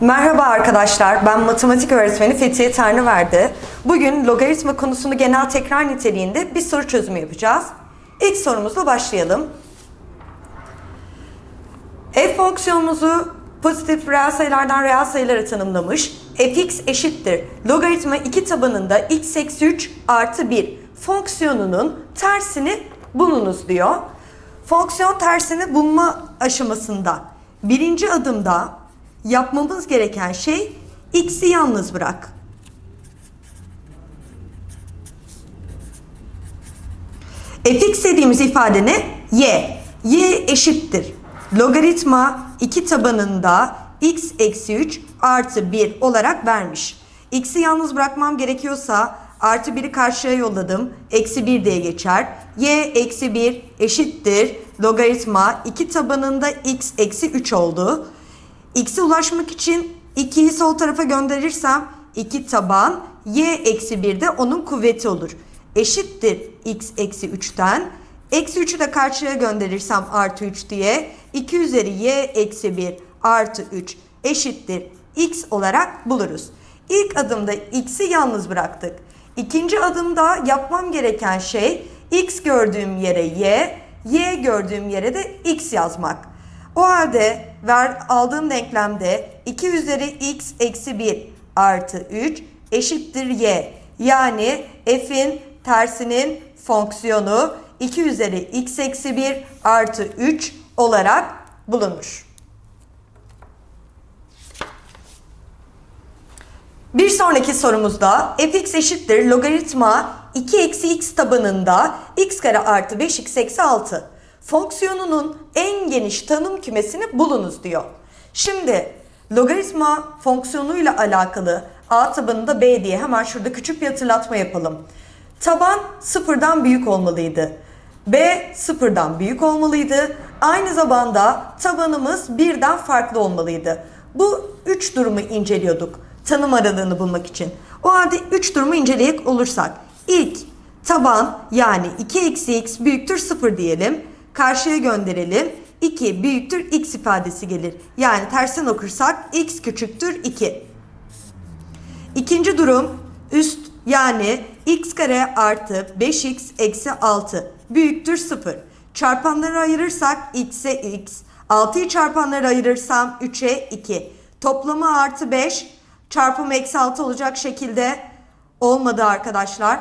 Merhaba arkadaşlar, ben matematik öğretmeni Fethiye Tanrıverdi. Bugün logaritma konusunu genel tekrar niteliğinde bir soru çözümü yapacağız. İlk sorumuzla başlayalım. F fonksiyonumuzu pozitif reel sayılardan reel sayılara tanımlamış. fx eşittir. Logaritma 2 tabanında x eksi 3 artı 1 fonksiyonunun tersini bulunuz diyor. Fonksiyon tersini bulma aşamasında birinci adımda yapmamız gereken şey x'i yalnız bırak. fx dediğimiz ifade ne? y. y eşittir. Logaritma 2 tabanında x eksi 3 artı 1 olarak vermiş. x'i yalnız bırakmam gerekiyorsa artı 1'i karşıya yolladım. Eksi 1 diye geçer. y eksi 1 eşittir. Logaritma 2 tabanında x eksi 3 oldu. X'e ulaşmak için 2'yi sol tarafa gönderirsem 2 taban y eksi 1 de onun kuvveti olur. Eşittir x eksi 3'ten. Eksi 3'ü de karşıya gönderirsem artı 3 diye 2 üzeri y eksi 1 artı 3 eşittir x olarak buluruz. İlk adımda x'i yalnız bıraktık. İkinci adımda yapmam gereken şey x gördüğüm yere y, y gördüğüm yere de x yazmak. O halde ver, aldığım denklemde 2 üzeri x eksi 1 artı 3 eşittir y. Yani f'in tersinin fonksiyonu 2 üzeri x eksi 1 artı 3 olarak bulunur. Bir sonraki sorumuzda fx eşittir logaritma 2 eksi x tabanında x kare artı 5x eksi 6 fonksiyonunun en geniş tanım kümesini bulunuz diyor. Şimdi logaritma fonksiyonuyla alakalı a tabanında b diye hemen şurada küçük bir hatırlatma yapalım. Taban sıfırdan büyük olmalıydı. B sıfırdan büyük olmalıydı. Aynı zamanda tabanımız birden farklı olmalıydı. Bu üç durumu inceliyorduk tanım aralığını bulmak için. O halde üç durumu inceleyecek olursak ilk taban yani 2 eksi x büyüktür 0 diyelim. Karşıya gönderelim. 2 büyüktür x ifadesi gelir. Yani tersten okursak x küçüktür 2. İkinci durum üst yani x kare artı 5x eksi 6 büyüktür 0. Çarpanları ayırırsak x'e x, 6'yı çarpanları ayırırsam 3'e 2. Toplamı artı 5 çarpımı eksi 6 olacak şekilde olmadı arkadaşlar.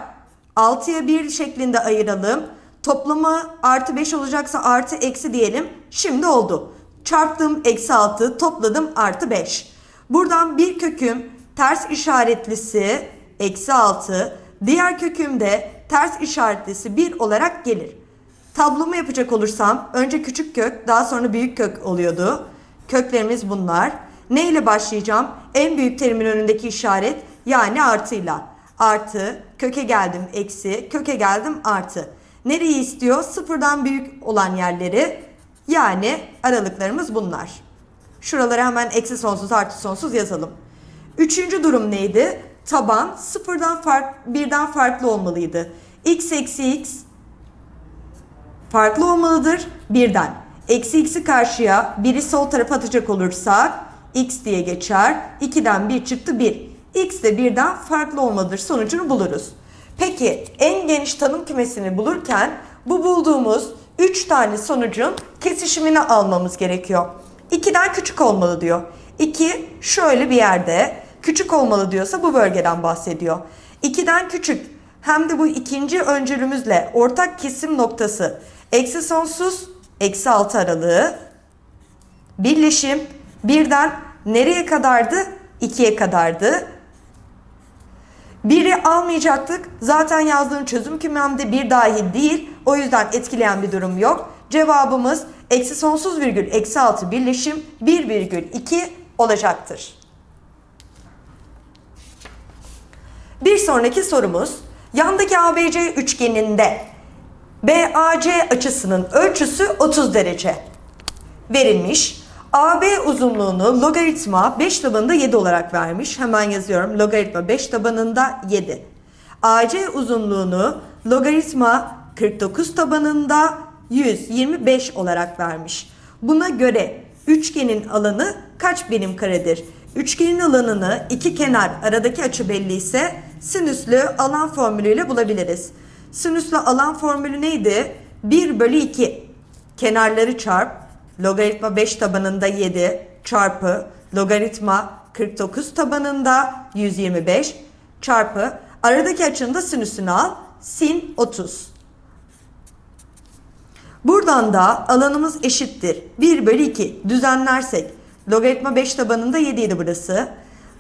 6'ya 1 şeklinde ayıralım. Toplamı artı 5 olacaksa artı eksi diyelim. Şimdi oldu. Çarptım eksi 6 topladım artı 5. Buradan bir köküm ters işaretlisi eksi 6. Diğer köküm de ters işaretlisi 1 olarak gelir. Tablomu yapacak olursam önce küçük kök daha sonra büyük kök oluyordu. Köklerimiz bunlar. Ne ile başlayacağım? En büyük terimin önündeki işaret yani artıyla. Artı, köke geldim eksi, köke geldim artı. Nereyi istiyor? Sıfırdan büyük olan yerleri yani aralıklarımız bunlar. Şuralara hemen eksi sonsuz artı sonsuz yazalım. Üçüncü durum neydi? Taban sıfırdan fark, birden farklı olmalıydı. x eksi x farklı olmalıdır birden. Eksi x'i karşıya biri sol tarafa atacak olursak x diye geçer. 2'den 1 çıktı 1. x de 1'den farklı olmalıdır sonucunu buluruz. Peki en geniş tanım kümesini bulurken bu bulduğumuz 3 tane sonucun kesişimini almamız gerekiyor. 2'den küçük olmalı diyor. 2 şöyle bir yerde küçük olmalı diyorsa bu bölgeden bahsediyor. 2'den küçük hem de bu ikinci öncülümüzle ortak kesim noktası eksi sonsuz eksi 6 aralığı birleşim birden nereye kadardı? 2'ye kadardı. Biri almayacaktık. Zaten yazdığım çözüm kümemde bir dahil değil. O yüzden etkileyen bir durum yok. Cevabımız eksi sonsuz virgül eksi 6 birleşim 1 virgül 2 olacaktır. Bir sonraki sorumuz yandaki ABC üçgeninde BAC açısının ölçüsü 30 derece verilmiş. AB uzunluğunu logaritma 5 tabanında 7 olarak vermiş. Hemen yazıyorum. Logaritma 5 tabanında 7. AC uzunluğunu logaritma 49 tabanında 125 olarak vermiş. Buna göre üçgenin alanı kaç birim karedir? Üçgenin alanını iki kenar aradaki açı belli ise sinüslü alan formülüyle bulabiliriz. Sinüslü alan formülü neydi? 1 bölü 2 kenarları çarp logaritma 5 tabanında 7 çarpı logaritma 49 tabanında 125 çarpı aradaki açının da sinüsünü al sin 30. Buradan da alanımız eşittir. 1 bölü 2 düzenlersek logaritma 5 tabanında 7 idi burası.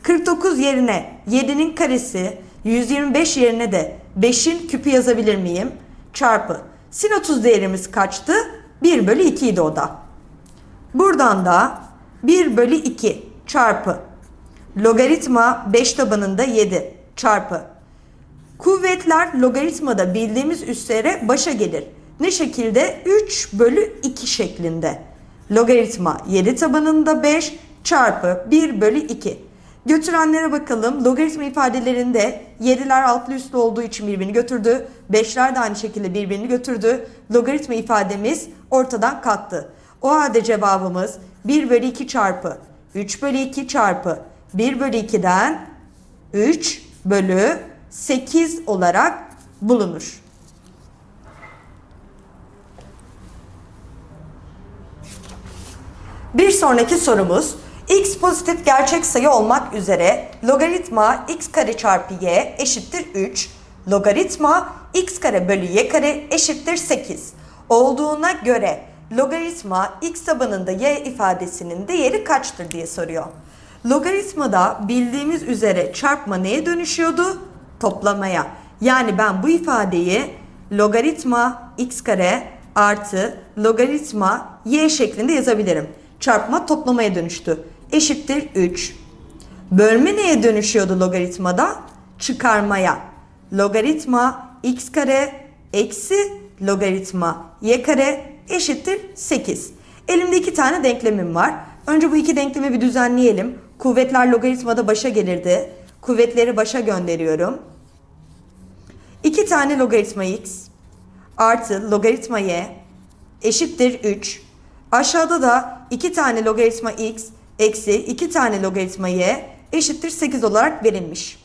49 yerine 7'nin karesi 125 yerine de 5'in küpü yazabilir miyim? Çarpı. Sin 30 değerimiz kaçtı? 1 bölü 2 idi o da. Buradan da 1 bölü 2 çarpı logaritma 5 tabanında 7 çarpı Kuvvetler logaritmada bildiğimiz üslere başa gelir. Ne şekilde? 3 bölü 2 şeklinde. Logaritma 7 tabanında 5 çarpı 1 bölü 2. Götürenlere bakalım. Logaritma ifadelerinde 7'ler altlı üstlü olduğu için birbirini götürdü. 5'ler de aynı şekilde birbirini götürdü. Logaritma ifademiz ortadan kalktı. O halde cevabımız 1 bölü 2 çarpı 3 bölü 2 çarpı 1 bölü 2'den 3 bölü 8 olarak bulunur. Bir sonraki sorumuz x pozitif gerçek sayı olmak üzere logaritma x kare çarpı y eşittir 3, logaritma x kare bölü y kare eşittir 8 olduğuna göre logaritma x tabanında y ifadesinin değeri kaçtır diye soruyor. Logaritmada bildiğimiz üzere çarpma neye dönüşüyordu? Toplamaya. Yani ben bu ifadeyi logaritma x kare artı logaritma y şeklinde yazabilirim. Çarpma toplamaya dönüştü. Eşittir 3. Bölme neye dönüşüyordu logaritmada? Çıkarmaya. Logaritma x kare eksi logaritma y kare eşittir 8. Elimde iki tane denklemim var. Önce bu iki denklemi bir düzenleyelim. Kuvvetler logaritmada başa gelirdi. Kuvvetleri başa gönderiyorum. 2 tane logaritma x artı logaritma y eşittir 3. Aşağıda da 2 tane logaritma x eksi 2 tane logaritma y eşittir 8 olarak verilmiş.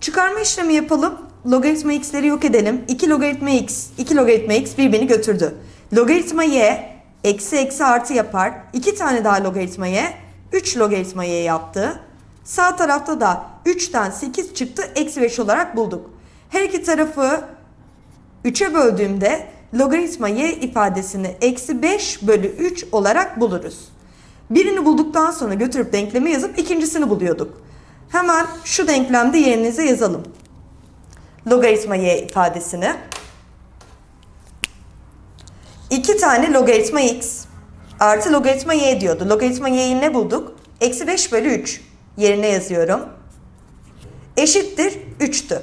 Çıkarma işlemi yapalım. Logaritma x'leri yok edelim. 2 logaritma x, 2 logaritma x birbirini götürdü. Logaritma y eksi eksi artı yapar. 2 tane daha logaritma y 3 logaritma y yaptı. Sağ tarafta da 3'ten 8 çıktı. Eksi 5 olarak bulduk. Her iki tarafı 3'e böldüğümde logaritma y ifadesini eksi 5 bölü 3 olarak buluruz. Birini bulduktan sonra götürüp denklemi yazıp ikincisini buluyorduk. Hemen şu denklemde yerinize yazalım. Logaritma y ifadesini. 2 tane logaritma x artı logaritma y diyordu. Logaritma y'yi ne bulduk? Eksi 5 bölü 3 yerine yazıyorum. Eşittir 3'tü.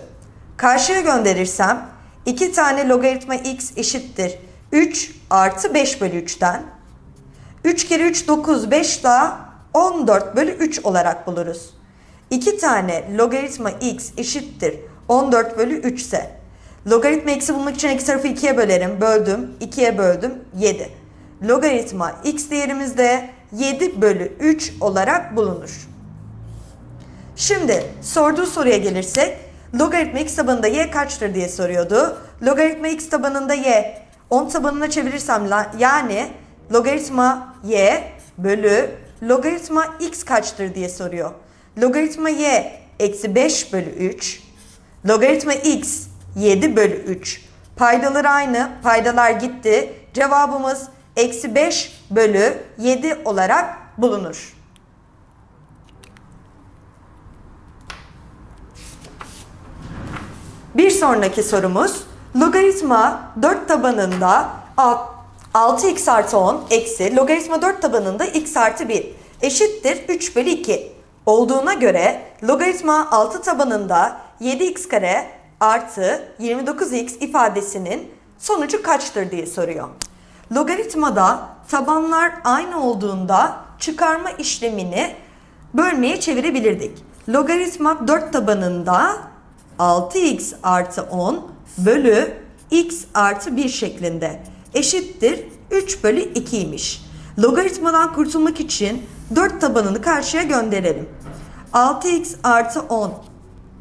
Karşıya gönderirsem 2 tane logaritma x eşittir 3 artı 5 bölü 3'ten. 3 kere 3 9 5 daha 14 bölü 3 olarak buluruz. 2 tane logaritma x eşittir 14 bölü 3 ise logaritma x'i bulmak için iki tarafı 2'ye bölerim. Böldüm 2'ye böldüm 7. Logaritma x değerimiz de 7 bölü 3 olarak bulunur. Şimdi sorduğu soruya gelirsek logaritma x tabanında y kaçtır diye soruyordu. Logaritma x tabanında y 10 tabanına çevirirsem yani logaritma y bölü logaritma x kaçtır diye soruyor. Logaritma y eksi 5 bölü 3 logaritma x 7 bölü 3 paydalar aynı paydalar gitti. Cevabımız eksi 5 bölü 7 olarak bulunur. Bir sonraki sorumuz logaritma 4 tabanında a- 6x artı 10 eksi logaritma 4 tabanında x artı 1 eşittir 3 bölü 2 olduğuna göre logaritma 6 tabanında 7x kare artı 29x ifadesinin sonucu kaçtır diye soruyor. Logaritmada tabanlar aynı olduğunda çıkarma işlemini bölmeye çevirebilirdik. Logaritma 4 tabanında 6x artı 10 bölü x artı 1 şeklinde eşittir 3 bölü 2'ymiş. Logaritmadan kurtulmak için 4 tabanını karşıya gönderelim. 6x artı 10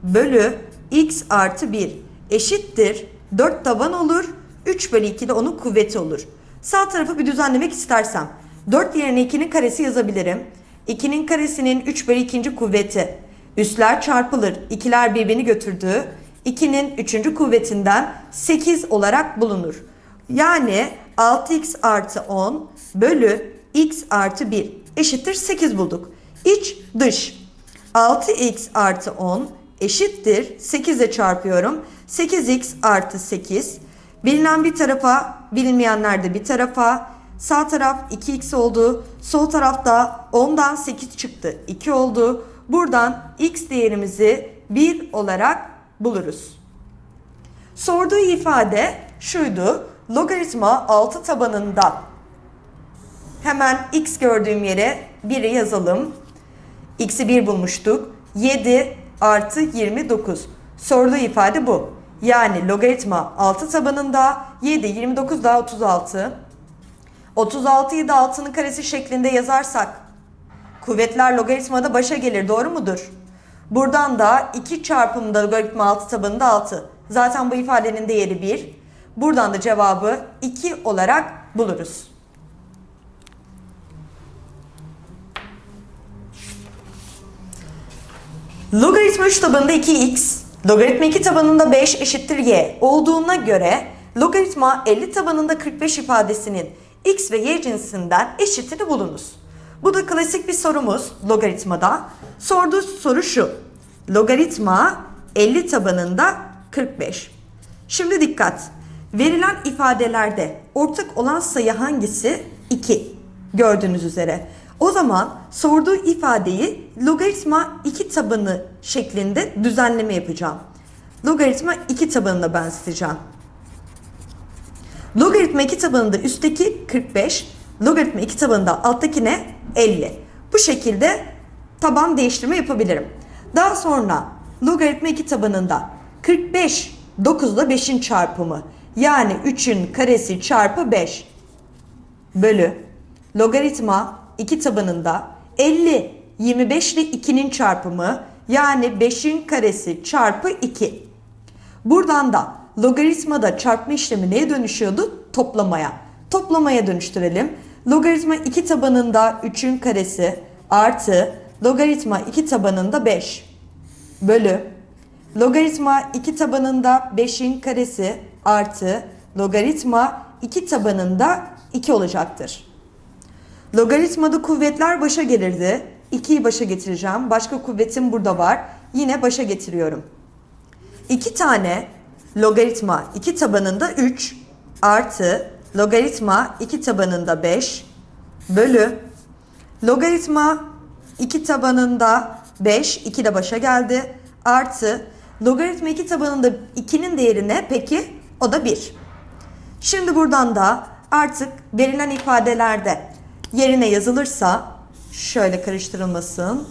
bölü x artı 1 eşittir 4 taban olur. 3 bölü 2 de onun kuvveti olur. Sağ tarafı bir düzenlemek istersem 4 yerine 2'nin karesi yazabilirim. 2'nin karesinin 3 bölü 2. kuvveti. Üstler çarpılır. İkiler birbirini götürdü. 2'nin 3. kuvvetinden 8 olarak bulunur. Yani 6x artı 10 bölü x artı 1 eşittir 8 bulduk. İç dış 6x artı 10 eşittir 8 ile çarpıyorum. 8x artı 8 bilinen bir tarafa bilinmeyenler de bir tarafa sağ taraf 2x oldu. Sol tarafta 10'dan 8 çıktı 2 oldu. Buradan x değerimizi 1 olarak buluruz. Sorduğu ifade şuydu. Logaritma 6 tabanında hemen x gördüğüm yere 1'i yazalım. x'i 1 bulmuştuk. 7 artı 29. Sorduğu ifade bu. Yani logaritma 6 tabanında 7, 29 daha 36. 36'yı da 6'nın karesi şeklinde yazarsak kuvvetler logaritmada başa gelir doğru mudur? Buradan da 2 çarpımda logaritma 6 tabanında 6. Zaten bu ifadenin değeri 1. Buradan da cevabı 2 olarak buluruz. Logaritma 3 tabanında 2x, logaritma 2 tabanında 5 eşittir y olduğuna göre logaritma 50 tabanında 45 ifadesinin x ve y cinsinden eşitini bulunuz. Bu da klasik bir sorumuz logaritmada. Sorduğu soru şu. Logaritma 50 tabanında 45. Şimdi dikkat. Verilen ifadelerde ortak olan sayı hangisi? 2. Gördüğünüz üzere. O zaman sorduğu ifadeyi logaritma 2 tabanı şeklinde düzenleme yapacağım. Logaritma 2 tabanına benzeteceğim. Logaritma 2 tabanında üstteki 45, logaritma 2 tabanında alttaki ne? 50. Bu şekilde taban değiştirme yapabilirim. Daha sonra logaritma 2 tabanında 45, 9 ile 5'in çarpımı. Yani 3'ün karesi çarpı 5 bölü logaritma 2 tabanında 50, 25 ile 2'nin çarpımı yani 5'in karesi çarpı 2. Buradan da logaritmada çarpma işlemi neye dönüşüyordu? Toplamaya. Toplamaya dönüştürelim. Logaritma 2 tabanında 3'ün karesi artı logaritma 2 tabanında 5 bölü logaritma 2 tabanında 5'in karesi artı logaritma 2 tabanında 2 olacaktır. Logaritmada kuvvetler başa gelirdi. 2'yi başa getireceğim. Başka kuvvetim burada var. Yine başa getiriyorum. 2 tane logaritma 2 tabanında 3 artı logaritma 2 tabanında 5 bölü logaritma 2 tabanında 5 2 de başa geldi artı logaritma 2 tabanında 2'nin değeri ne peki? O da 1. Şimdi buradan da artık verilen ifadelerde yerine yazılırsa şöyle karıştırılmasın.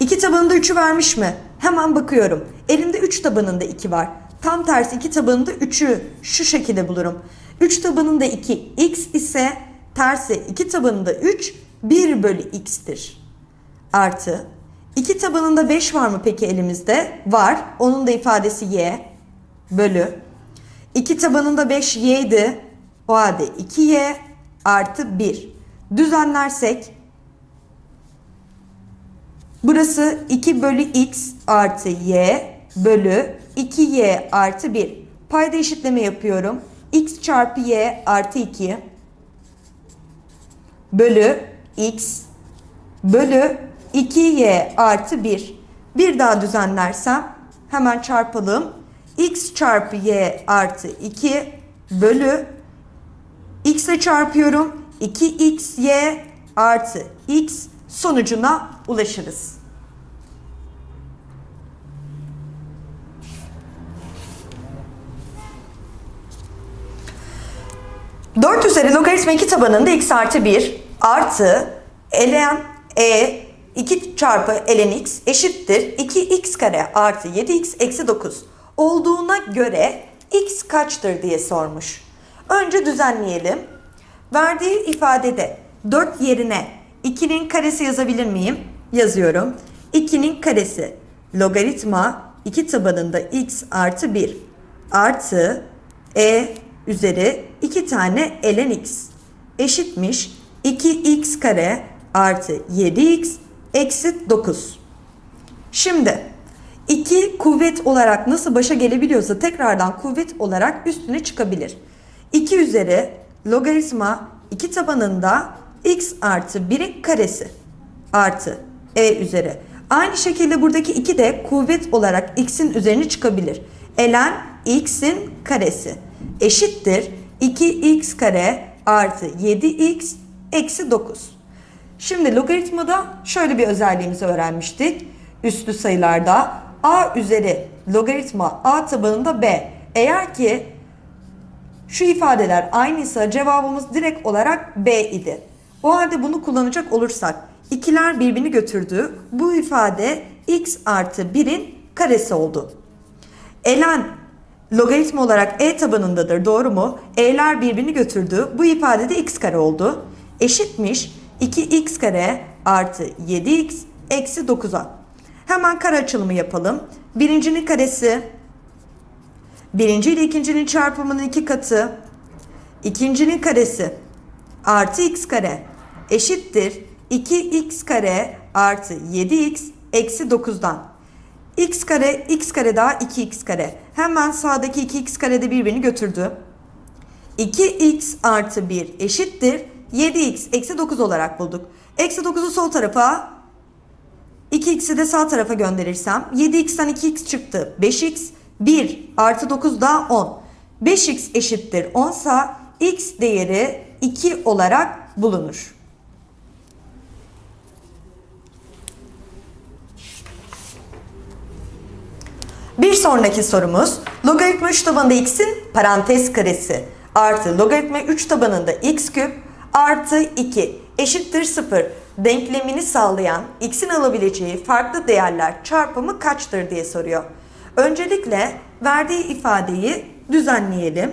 2 tabanında 3'ü vermiş mi? Hemen bakıyorum. Elimde 3 tabanında 2 var. Tam tersi 2 tabanında 3'ü şu şekilde bulurum. 3 tabanında 2 x ise tersi 2 tabanında 3 1 bölü x'tir. Artı 2 tabanında 5 var mı peki elimizde? Var. Onun da ifadesi y bölü 2 tabanında 5 y'ydi. O halde 2y artı 1. Düzenlersek burası 2 bölü x artı y bölü 2y artı 1. Payda eşitleme yapıyorum. x çarpı y artı 2 bölü x bölü 2y artı 1. Bir daha düzenlersem hemen çarpalım. x çarpı y artı 2 bölü x ile çarpıyorum. 2xy artı x sonucuna ulaşırız. Dört üzeri logaritma 2 tabanında x artı 1 artı ln e 2 çarpı ln x eşittir 2x kare artı 7x eksi 9 olduğuna göre x kaçtır diye sormuş. Önce düzenleyelim. Verdiği ifadede 4 yerine 2'nin karesi yazabilir miyim? Yazıyorum. 2'nin karesi logaritma 2 tabanında x artı 1 artı e üzeri 2 tane ln x eşitmiş 2x kare artı 7x eksi 9. Şimdi 2 kuvvet olarak nasıl başa gelebiliyorsa tekrardan kuvvet olarak üstüne çıkabilir. 2 üzeri logaritma 2 tabanında x artı 1'in karesi artı e üzeri. Aynı şekilde buradaki 2 de kuvvet olarak x'in üzerine çıkabilir. ln x'in karesi eşittir 2x kare artı 7x eksi 9. Şimdi logaritmada şöyle bir özelliğimizi öğrenmiştik. Üslü sayılarda a üzeri logaritma a tabanında b. Eğer ki şu ifadeler aynıysa cevabımız direkt olarak b idi. O halde bunu kullanacak olursak ikiler birbirini götürdü. Bu ifade x artı 1'in karesi oldu. Ln logaritma olarak e tabanındadır doğru mu? E'ler birbirini götürdü. Bu ifade de x kare oldu. Eşitmiş 2x kare artı 7x eksi 9'a. Hemen kare açılımı yapalım. Birincinin karesi birinci ile ikincinin çarpımının iki katı ikincinin karesi artı x kare eşittir 2x kare artı 7x eksi 9'dan. x kare x kare daha 2x kare. Hemen sağdaki 2x kare de birbirini götürdü. 2x artı 1 eşittir 7x eksi 9 olarak bulduk. Eksi 9'u sol tarafa 2x'i de sağ tarafa gönderirsem 7x'ten 2x çıktı. 5x 1 artı 9 daha 10. 5x eşittir 10 sa x değeri 2 olarak bulunur. Bir sonraki sorumuz logaritma 3 tabanında x'in parantez karesi artı logaritma 3 tabanında x küp artı 2 eşittir 0 denklemini sağlayan x'in alabileceği farklı değerler çarpımı kaçtır diye soruyor. Öncelikle verdiği ifadeyi düzenleyelim.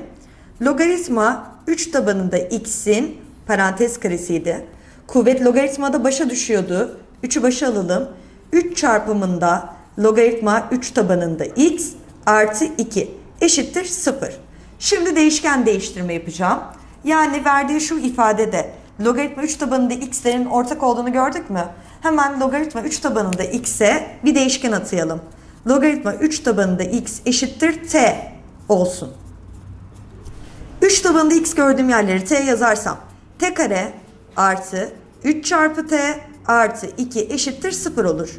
Logaritma 3 tabanında x'in parantez karesiydi. Kuvvet logaritmada başa düşüyordu. 3'ü başa alalım. 3 çarpımında logaritma 3 tabanında x artı 2 eşittir 0. Şimdi değişken değiştirme yapacağım. Yani verdiği şu ifadede logaritma 3 tabanında x'lerin ortak olduğunu gördük mü? Hemen logaritma 3 tabanında x'e bir değişken atayalım. Logaritma 3 tabanında x eşittir t olsun. 3 tabanında x gördüğüm yerleri t yazarsam t kare artı 3 çarpı t artı 2 eşittir 0 olur.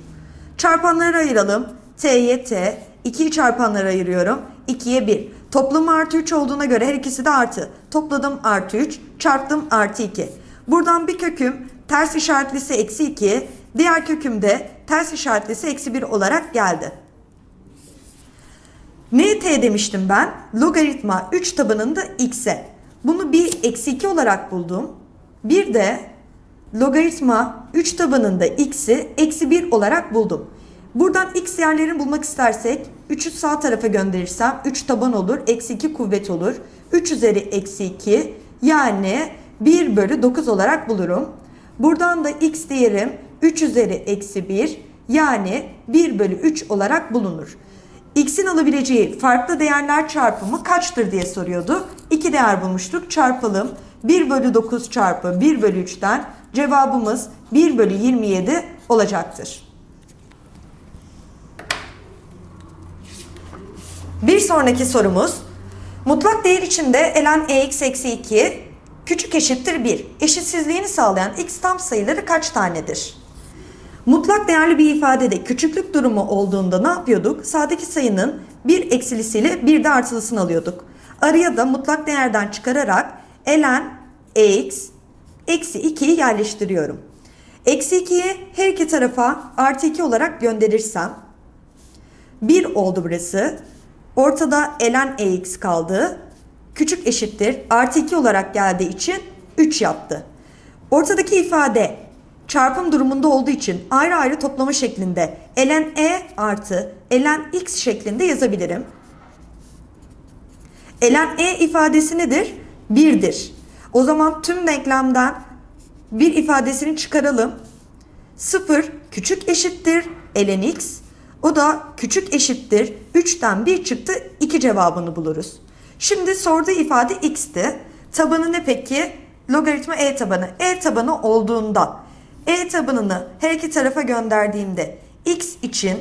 Çarpanları ayıralım. t'ye t, 2'yi çarpanlara ayırıyorum. 2'ye 1. Toplamı artı 3 olduğuna göre her ikisi de artı. Topladım artı 3, çarptım artı 2. Buradan bir köküm ters işaretlisi eksi 2, diğer köküm de ters işaretlisi eksi 1 olarak geldi. Neye t demiştim ben? Logaritma 3 tabanında x'e. Bunu bir eksi 2 olarak buldum. Bir de logaritma 3 tabanında x'i eksi 1 olarak buldum. Buradan x yerlerini bulmak istersek 3'ü sağ tarafa gönderirsem 3 taban olur, eksi 2 kuvvet olur. 3 üzeri eksi 2 yani 1 bölü 9 olarak bulurum. Buradan da x değerim 3 üzeri eksi 1 yani 1 bölü 3 olarak bulunur. X'in alabileceği farklı değerler çarpımı kaçtır diye soruyordu. İki değer bulmuştuk. Çarpalım. 1 bölü 9 çarpı 1 bölü 3'ten cevabımız 1 bölü 27 olacaktır. Bir sonraki sorumuz. Mutlak değer içinde ln ex eksi 2 küçük eşittir 1. Eşitsizliğini sağlayan x tam sayıları kaç tanedir? Mutlak değerli bir ifadede küçüklük durumu olduğunda ne yapıyorduk? Sağdaki sayının bir eksilisiyle bir de artılısını alıyorduk. Araya da mutlak değerden çıkararak ln x eksi 2'yi yerleştiriyorum. Eksi 2'yi her iki tarafa artı 2 olarak gönderirsem 1 oldu burası. Ortada ln ex kaldı. Küçük eşittir artı 2 olarak geldiği için 3 yaptı. Ortadaki ifade çarpım durumunda olduğu için ayrı ayrı toplama şeklinde ln e artı ln x şeklinde yazabilirim. ln e ifadesi nedir? 1'dir. O zaman tüm denklemden bir ifadesini çıkaralım. 0 küçük eşittir ln x. O da küçük eşittir 3'ten 1 çıktı 2 cevabını buluruz. Şimdi sorduğu ifade x'ti. Tabanı ne peki? Logaritma e tabanı. E tabanı olduğunda e tabanını her iki tarafa gönderdiğimde x için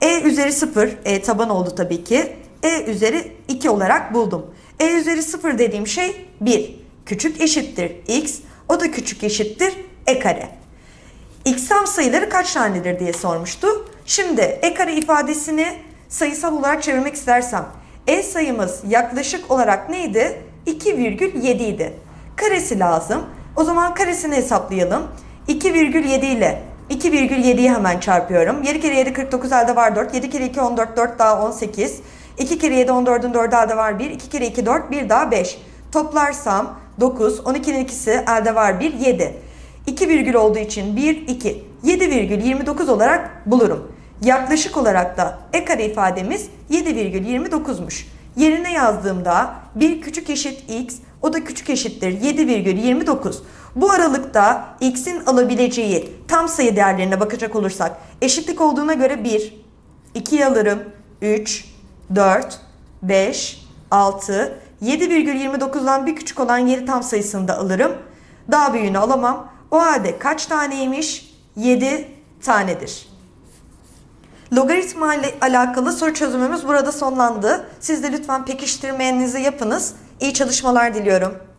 e üzeri 0, e taban oldu tabii ki. E üzeri 2 olarak buldum. E üzeri 0 dediğim şey 1. Küçük eşittir x, o da küçük eşittir e kare. X tam sayıları kaç tanedir diye sormuştu. Şimdi e kare ifadesini sayısal olarak çevirmek istersem e sayımız yaklaşık olarak neydi? 2,7 idi. Karesi lazım. O zaman karesini hesaplayalım. 2,7 ile 2,7'yi hemen çarpıyorum. 7 kere 7 49 elde var 4. 7 kere 2 14 4 daha 18. 2 kere 7 14'ün 4'ü elde var 1. 2 kere 2 4 1 daha 5. Toplarsam 9 12'nin ikisi elde var 1 7. 2 virgül olduğu için 1 2 7,29 olarak bulurum. Yaklaşık olarak da e kare ifademiz 7,29'muş. Yerine yazdığımda 1 küçük eşit x o da küçük eşittir 7,29. Bu aralıkta x'in alabileceği tam sayı değerlerine bakacak olursak eşitlik olduğuna göre 1, 2'yi alırım, 3, 4, 5, 6, 7,29'dan bir küçük olan yeri tam sayısını da alırım. Daha büyüğünü alamam. O halde kaç taneymiş? 7 tanedir. Logaritma ile alakalı soru çözümümüz burada sonlandı. Siz de lütfen pekiştirmenizi yapınız. İyi çalışmalar diliyorum.